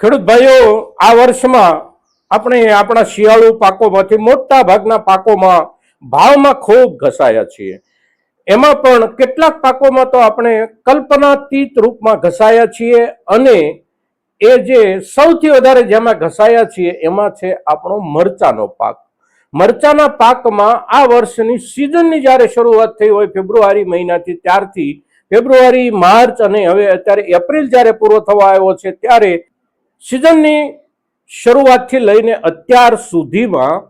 ખેડૂત ભાઈઓ, આ વર્ષમાં આપણે આપણા શિયાળુ પાકોમાંથી મોટા ભાગના પાકોમાં ભાવમાં ખૂબ ઘસાયા છીએ. એમાં પણ કેટલાક પાકોમાં તો આપણે કલ્પનાતીત રૂપમાં ઘસાયા છીએ અને એ જે સૌથી વધારે જેમાં ઘસાયા છીએ એમાં છે આપણો મરચાનો પાક. મરચાના પાકમાં આ વર્ષની સિઝનની જ્યારે શરૂઆત થઈ હોય ફેબ્રુઆરી મહિનાથી ત્યારથી, ફેબ્રુઆરી, માર્ચ અને હવે અત્યારે એપ્રિલ જ્યારે પૂરો થવા આવ્યો છે, ત્યારે સિઝનની શરૂઆતથી લઈને અત્યાર સુધીમાં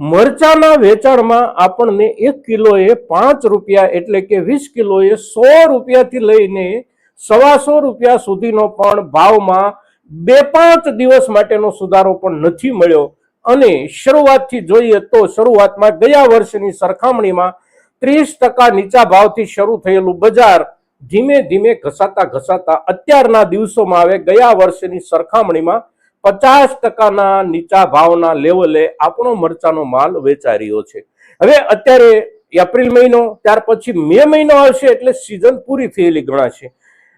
મરચાના વેચાણમાં આપણને એક કિલોએ પાંચ રૂપિયા એટલે કે વીસ કિલોએ સો રૂપિયાથી લઈને સવાસો રૂપિયા સુધીનો પણ ભાવમાં બે પાંચ દિવસ માટેનો સુધારો પણ નથી મળ્યો. અને શરૂઆતથી જોઈએ તો શરૂઆતમાં ગયા વર્ષની સરખામણીમાં ત્રીસ ટકા નીચા ભાવથી શરૂ થયેલું બજાર ધીમે ધીમે ઘસાતા ઘસાતા અત્યારના દિવસોમાં આવે ગયા વર્ષની સરખામણીમાં પચાસ ટકાના નીચા ભાવના લેવલે આપણો મરચાનો માલ વેચાઈ રહ્યો છે. હવે અત્યારે એપ્રિલ મહિનો, ત્યાર પછી મે મહિનો આવશે એટલે સિઝન પૂરી થયેલી ગણાશે.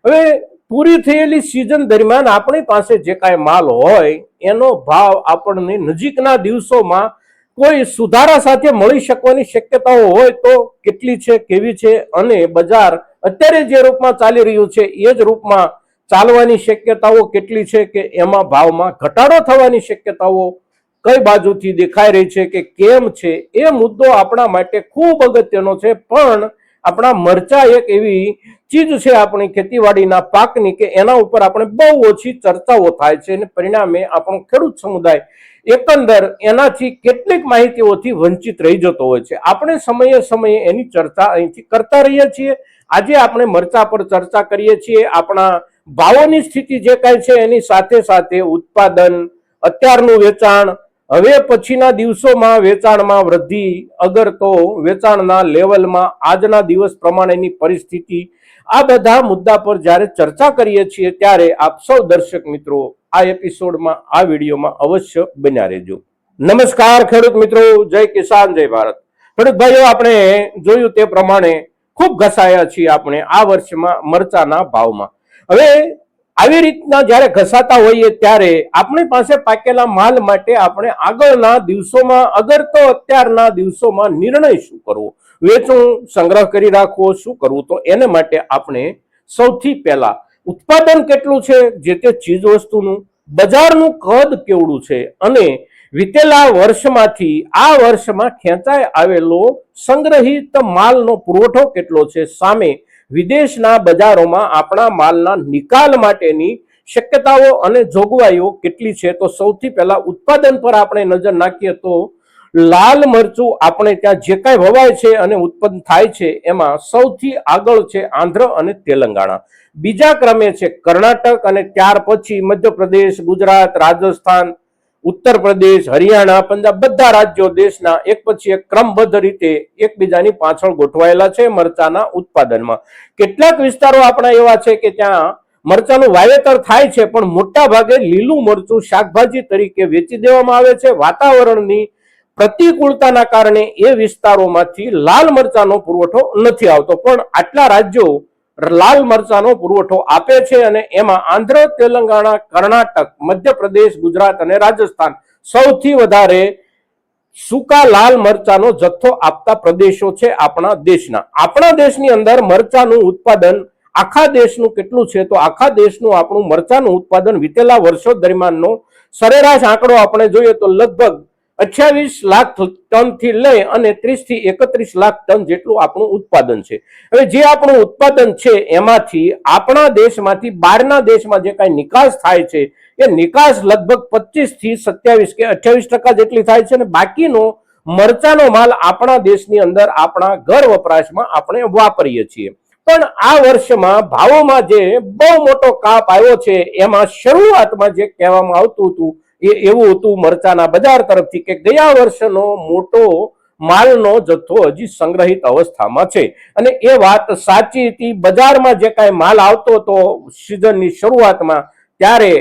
હવે પૂરી થયેલી સિઝન દરમિયાન આપણી પાસે જે કાંઈ માલ હોય, એનો ભાવ આપણને નજીકના દિવસોમાં કોઈ સુધારા સાથે મળી શકવાની શક્યતાઓ હોય તો કેટલી છે, કેવી છે અને બજાર અત્યારે જે રૂપમાં ચાલી રહ્યું છે, એ જ રૂપમાં ચાલવાની શક્યતાઓ કેટલી છે કે એમાં ભાવમાં ઘટાડો થવાની શક્યતાઓ કઈ બાજુથી દેખાઈ રહી છે કે કેમ છે, એ મુદ્દો આપણા માટે ખૂબ અગત્યનો છે. પણ આપણા મરચા એક એવી ચીજ છે આપણી ખેતીવાડીના પાકની કે એના ઉપર આપણે બહુ ઓછી ચર્ચાઓ થાય છે અને પરિણામે આપણો ખેડૂત સમુદાય એકંદર એનાથી કેટલીક માહિતીઓથી વંચિત રહી જતો હોય છે. આપણે સમયે સમયે એની ચર્ચા અહીંથી કરતા રહીએ છીએ. આજે આપણે મરચા પર ચર્ચા કરીએ છીએ. આપણા ભાવોની સ્થિતિ જે કાંઈ છે એની સાથે સાથે ઉત્પાદન, અત્યારનું વેચાણ, હવે પછીના દિવસોમાં વેચાણમાં વૃદ્ધિ, અગર તો વેચાણના લેવલમાં આજના દિવસ પ્રમાણેની પરિસ્થિતિ, આ બધા મુદ્દા પર જ્યારે ચર્ચા કરીએ છીએ ત્યારે આપ સૌ દર્શક મિત્રો આ એપિસોડમાં, આ વિડીયોમાં અવશ્ય બન્યા રહેજો. નમસ્કાર ખેડૂત મિત્રો, જય કિસાન, જય ભારત. ખેડૂત ભાઈઓ, આપણે જોયું તે પ્રમાણે ખૂબ ઘસાયા છીએ આપણે આ વર્ષમાં મરચાના ભાવમાં. હવે આવી રીતના જ્યારે ઘસાતા હોઈએ ત્યારે આપણી પાસે પાકેલા માલ માટે આપણે આગળના દિવસોમાં, અગર તો અત્યારના દિવસોમાં નિર્ણય શું કરવો? વેચવું સંગ્રહ કરી રાખવો, શું કરવું? તો એને માટે આપણે સૌથી પહેલા ઉત્પાદન કેટલું છે? જે તે ચીજ વસ્તુનું બજારનું કદ કેવડું છે? અને વીતેલા વર્ષમાંથી આ વર્ષમાં ખેંચાઈ આવેલો સંગ્રહિત માલનો પુરવઠો કેટલો છે? સામે વિદેશના બજારોમાં આપણા માલના નિકાલ માટેની શક્યતાઓ અને જોગવાઈઓ કેટલી છે? તો સૌથી પહેલા ઉત્પાદન પર આપણે નજર નાખીએ તો લાલ મરચું આપણે ત્યાં જે કાંઈ વવાય છે અને ઉત્પન્ન થાય છે, એમાં સૌથી આગળ છે આંધ્ર અને તેલંગાણા. બીજા ક્રમે છે કર્ણાટક અને ત્યાર પછી મધ્યપ્રદેશ, ગુજરાત, રાજસ્થાન ઉત્તર પ્રદેશ, હરિયાણા, પંજાબ, બધા રાજ્યો દેશના એક પછી એક ક્રમબદ્ધ રીતે એકબીજાની પાછળ ગોઠવાયેલા છે મરચાના ઉત્પાદનમાં. કેટલાક વિસ્તારો આપણા એવા છે કે ત્યાં મરચાનું વાવેતર થાય છે, પણ મોટા ભાગે લીલું મરચું શાકભાજી તરીકે વેચી દેવામાં આવે છે. વાતાવરણની પ્રતિકૂળતાના કારણે એ વિસ્તારોમાંથી લાલ મરચાનો પુરવઠો નથી આવતો. પણ આટલા રાજ્યો લાલ મરચાનો પુરવઠો આપે છે અને એમાં આંધ્ર, તેલંગાણા, કર્ણાટક, મધ્યપ્રદેશ, ગુજરાત અને રાજસ્થાન સૌથી વધારે સૂકા લાલ મરચાનો જથ્થો આપતા પ્રદેશો છે આપણા દેશના. આપણા દેશની અંદર મરચાનું ઉત્પાદન આખા દેશનું કેટલું છે? તો આખા દેશનું આપણું મરચાનું ઉત્પાદન વીતેલા વર્ષો દરમિયાનનો સરેરાશ આંકડો આપણે જોઈએ તો લગભગ અઠ્યાવીસ લાખ ટનથી લઈ અને ત્રીસથી એકત્રીસ લાખ ટન જેટલું આપણું ઉત્પાદન છે. હવે જે આપણું ઉત્પાદન છે, એમાંથી આપણા દેશમાંથી, બહારના દેશમાં જે કાંઈ નિકાસ થાય છે, એ નિકાસ લગભગ પચીસથી સત્યાવીસ કે અઠ્યાવીસ ટકા જેટલી થાય છે અને બાકીનો મરચાનો માલ આપણા દેશની અંદર આપણા ઘર વપરાશમાં આપણે વાપરીએ છીએ. પણ આ વર્ષમાં ભાવોમાં જે બહુ મોટો કાપ આવ્યો છે, એમાં શરૂઆતમાં જે કહેવામાં આવતું હતું એ એવું હતું મરચાના બજાર તરફથી કે ગયા વર્ષનો મોટો માલનો જથ્થો હજી સંગ્રહિત અવસ્થામાં છે. અને એ વાત સાચી હતી. બજારમાં જે કાંઈ માલ આવતો હતો સિઝનની શરૂઆતમાં, ત્યારે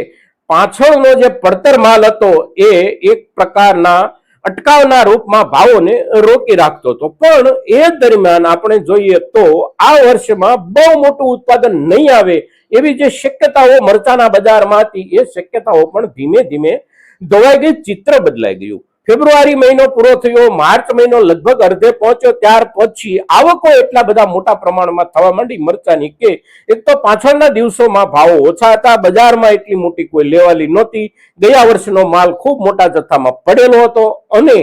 પાછળનો જે પડતર માલ હતો એ એક પ્રકારના અટકાવના રૂપમાં ભાવોને રોકી રાખતો હતો. પણ એ દરમિયાન આપણે જોઈએ તો આ વર્ષમાં બહુ મોટું ઉત્પાદન નહીં આવે એવી જે શક્યતાઓ મરચાના બજારમાં હતી એ શક્યતાઓ પણ ધીમે ધીમે ધોવાઈ ગઈ, ચિત્ર બદલાઈ ગયું. ફેબ્રુઆરી મહિનો પૂરો થયો, માર્ચ મહિનો લગભગ અર્ધે પહોંચ્યો, ત્યાર પછી આવકો એટલા બધા મોટા પ્રમાણમાં થવા માંડી મરચાની કે એક તો પાછળના દિવસોમાં ભાવો ઓછા હતા, બજારમાં એટલી મોટી કોઈ લેવાલી નહોતી. ગયા વર્ષનો માલ ખૂબ મોટા જથ્થામાં પડેલો હતો અને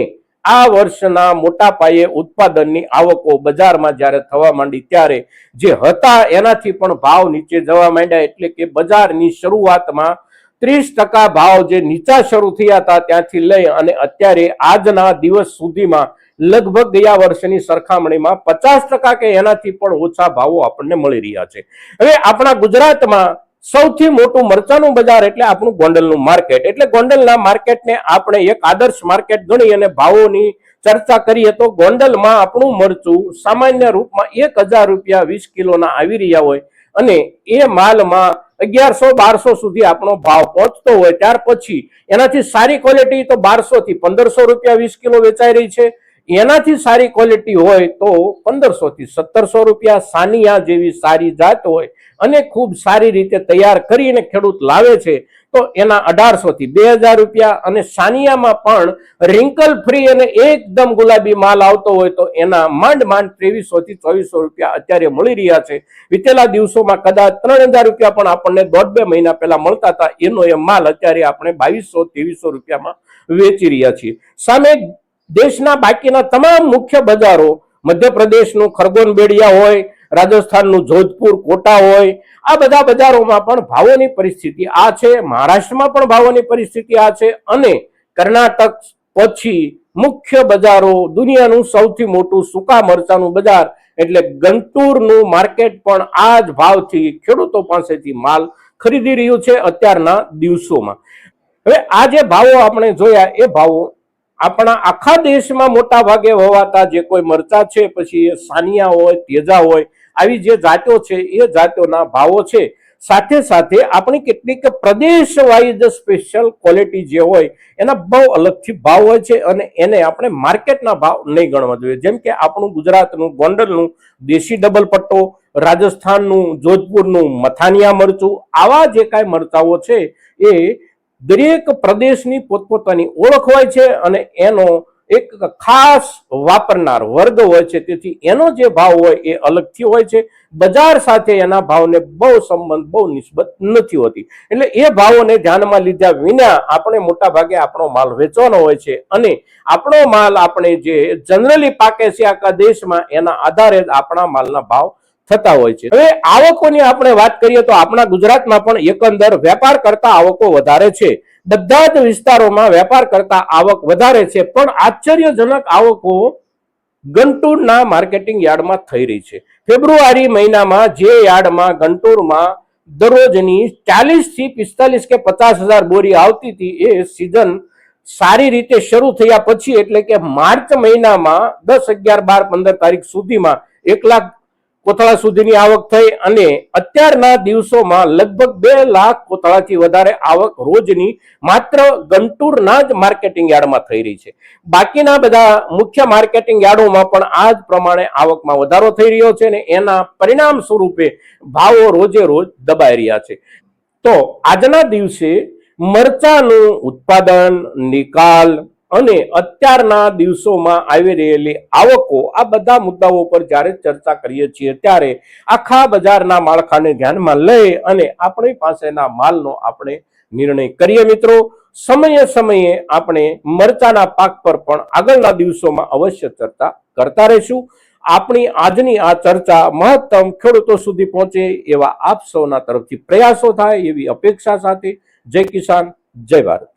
આ વર્ષના મોટા પાયે ઉત્પાદનની આવકો બજારમાં જ્યારે થવા માંડી ત્યારે જે હતા, એનાથી પણ ભાવ નીચે જવા માંડ્યા એટલે કે બજારની શરૂઆતમાં ત્રીસ ટકા ભાવ જે નીચા શરૂ થયા હતા ત્યાંથી લઈ અને અત્યારે આજના દિવસ સુધીમાં લગભગ ગયા વર્ષની સરખામણીમાં પચાસ ટકા કે એનાથી પણ ઓછા ભાવો આપણને મળી રહ્યા છે. હવે આપણા ગુજરાતમાં સૌથી મોટું મરચાનું બજાર એટલે આપણું ગોંડલનું માર્કેટ. એટલે ગોંડલના માર્કેટને આપણે એક આદર્શ માર્કેટ ગણી અને ભાવોની ચર્ચા કરીએ તો ગોંડલમાં આપણું મરચું સામાન્ય રૂપમાં એક હજાર રૂપિયા વીસ કિલોના આવી રહ્યા હોય અને એ માલમાં અગિયારસો, બારસો સુધી આપણો ભાવ પહોંચતો હોય ત્યાર પછી એનાથી સારી ક્વોલિટી તો બારસો થી પંદરસો રૂપિયા વીસ કિલો વેચાઈ રહી છે. એનાથી સારી ક્વોલિટી હોય તો પંદરસો થી સત્તરસો રૂપિયા સાનિયા જેવી સારી જાત હોય અને ખૂબ સારી રીતે તૈયાર કરીને ખેડૂત લાવે છે, તો એના અઢારસો થી બે હજાર રૂપિયા અને સાનિયામાં પણ રિંકલ ફ્રી અને એકદમ ગુલાબી માલ આવતો હોય તો એના માંડ માંડ ત્રેવીસો થી ચોવીસો રૂપિયા અત્યારે મળી રહ્યા છે. વિતેલા દિવસોમાં કદાચ ત્રણ હજાર રૂપિયા પણ આપણને દોઢ બે મહિના પહેલા મળતા હતા, એનો એ માલ અત્યારે આપણે બાવીસો ત્રેવીસો રૂપિયામાં વેચી રહ્યા છીએ. સામે દેશના બાકીના તમામ મુખ્ય બજારો, મધ્યપ્રદેશનું ખરગોન બેડિયા હોય, રાજસ્થાનનું જોધપુર, કોટા હોય, આ બધા બજારોમાં પણ ભાવોની પરિસ્થિતિ આ છે, મહારાષ્ટ્રમાં પણ ભાવોની પરિસ્થિતિ આ છે અને કર્ણાટક પછી મુખ્ય બજારો, દુનિયાનું સૌથી મોટું સૂકા મરચાનું બજાર એટલે ગંટુરનું માર્કેટ પણ આ જ ભાવથી ખેડૂતો પાસેથી માલ ખરીદી રહ્યું છે અત્યારના દિવસોમાં. હવે આ જે ભાવો આપણે જોયા, એ ભાવો આપણા આખા દેશમાં મોટા ભાગે વવાતા જે કોઈ મરચા છે, પછી એ સાનિયા હોય, તેજા હોય, આવી જે જાતો છે, એ જાતોના ભાવો છે. સાથે સાથે આપણી કેટલીક પ્રદેશ વાઇઝ સ્પેશિયલ ક્વોલિટી જે હોય, એના બહુ અલગથી ભાવ હોય છે અને એને આપણે માર્કેટના ભાવ નહીં ગણવા જોઈએ. જેમ કે આપણું ગુજરાતનું, ગોંડલનું, દેશી ડબલ પટ્ટો, રાજસ્થાનનું, જોધપુરનું, મથાનિયા મરચું, આવા જે કાંઈ મરચાઓ છે, એ દરેક પ્રદેશની પોતપોતાની ઓળખ હોય છે અને એનો એક ખાસ વાપરનાર વર્ગ હોય છે. તેથી એનો જે ભાવ હોય એ અલગથી હોય છે. બજાર સાથે એના ભાવને બહુ સંબંધ, બહુ નિસ્બત નથી હોતી. એટલે એ ભાવોને ધ્યાનમાં લીધા વિના આપણે મોટા ભાગે આપણો માલ વેચવાનો હોય છે અને આપણો માલ આપણે જે જનરલી પાકે છે આખા દેશમાં એના આધારે જ આપણા માલના ભાવ થતા હોય છે. હવે આવકોની આપણે વાત કરીએ તો આપણા ગુજરાતમાં પણ એકંદર વેપાર કરતા આવકો વધારે છે. બધા જ વિસ્તારોમાં વેપાર કરતા આવક વધારે છે. પણ આશ્ચર્યજનક આવકો ગંટુરના માર્કેટિંગ યાર્ડમાં થઈ રહી છે. ફેબ્રુઆરી મહિનામાં જે યાર્ડમાં ગંટુરમાં દરરોજની ચાલીસથી પિસ્તાલીસ કે પચાસ હજાર બોરી આવતી હતી, એ સિઝન સારી રીતે શરૂ થયા પછી એટલે કે માર્ચ મહિનામાં દસ અગિયાર બાર પંદર તારીખ સુધીમાં એક લાખ કોથળા સુધીની આવક થઈ અને અત્યારના દિવસોમાં લગભગ બે લાખ કોથળાથી વધારે આવક રોજની માત્ર ગંટુરના જ માર્કેટિંગ યાર્ડમાં થઈ રહી છે. બાકીના બધા મુખ્ય માર્કેટિંગ યાર્ડોમાં પણ આ જ પ્રમાણે આવકમાં વધારો થઈ રહ્યો છે અને એના પરિણામ સ્વરૂપે ભાવો રોજે રોજ દબાઈ રહ્યા છે. તો આજના દિવસે મરચાનું ઉત્પાદન, નિકાલ અને અત્યારના દિવસોમાં આવી રહેલી આવકો આ બધા મુદ્દાઓ પર જ્યારે ચર્ચા કરીએ છીએ ત્યારે આખા બજારના માળખાને ધ્યાનમાં લઈ અને આપણી પાસેના માલનો આપણે નિર્ણય કરીએ મિત્રો. સમયે સમયે આપણે મરચાના પાક પર પણ આગળના દિવસોમાં અવશ્ય ચર્ચા કરતા રહીશું. આપણી આજની આ ચર્ચા મહત્તમ ખેડૂતો સુધી પહોંચે એવા આપ સૌના તરફથી પ્રયાસો થાય એવી અપેક્ષા સાથે. જય કિસાન, જય ભારત.